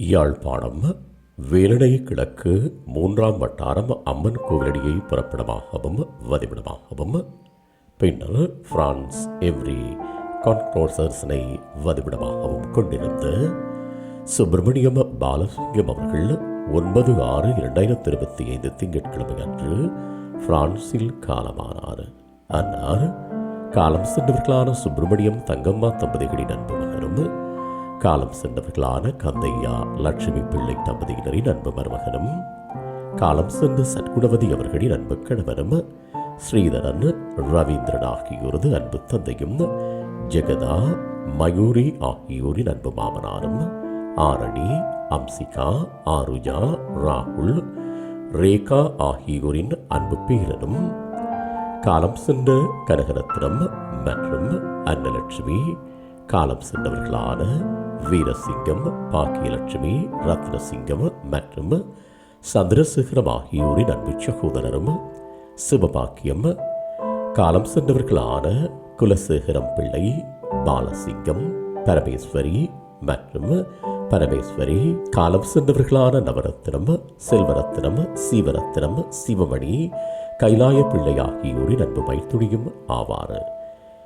யாழ்ப்பாணம் வேலடை கிழக்கு மூன்றாம் வட்டாரம் அம்மன் கோவிலடியை புறப்படமாகவும் வதிவிடமாகவும் பின்னர் பிரான்ஸ் எவ்ரி கான்க்ரோசர்ஸனை வதிவிடமாகவும் கொண்டிருந்த சுப்பிரமணியம் பாலசிங்கம் அவர்கள் ஒன்பது ஆறு இரண்டாயிரத்தி இருபத்தி ஐந்து திங்கட்கிழமை அன்று பிரான்சில் காலமானார். அன்னார் காலம் சென்றவர்களான சுப்பிரமணியம் தங்கம்மா தம்பதிகளின் அன்பு மகனும் காலம் சென்றவர்களான கந்தையா லட்சுமி பிள்ளை தம்பதியினரின் அன்பு மருமகனும் காலம் சென்ற சத்குணவதி அவர்களின் அன்பு கணவனும் ஸ்ரீதரன் ரவீந்திரன் ஆகியோரது அன்பு தந்தையும் ஜெகதா மயூரி ஆகியோரின் அன்பு மாமனாரும் ஆரணி அம்சிகா ஆருஜா ராகுல் ரேகா ஆகியோரின் அன்பு பேரனும் காலம் சென்ற கனகரத்னம் மற்றும் அன்னலட்சுமி காலம் சென்றவர்களான வீரசிங்கம் பாக்கியலட்சுமி ரத்னசிங்கம் மற்றும் சந்திரசேகரம் ஆகியோரின் அன்பு சகோதரரும் சிவபாக்கியம் காலம் சென்றவர்களான குலசேகரம் பிள்ளை பாலசிங்கம் பரமேஸ்வரி மற்றும் பரமேஸ்வரி காலம் சென்றவர்களான நவரத்னம் செல்வரத்னம் சீவரத்னம் சிவமணி கைலாய பிள்ளை ஆகியோரின் அன்பு மைத்துணியும் ஆவார்.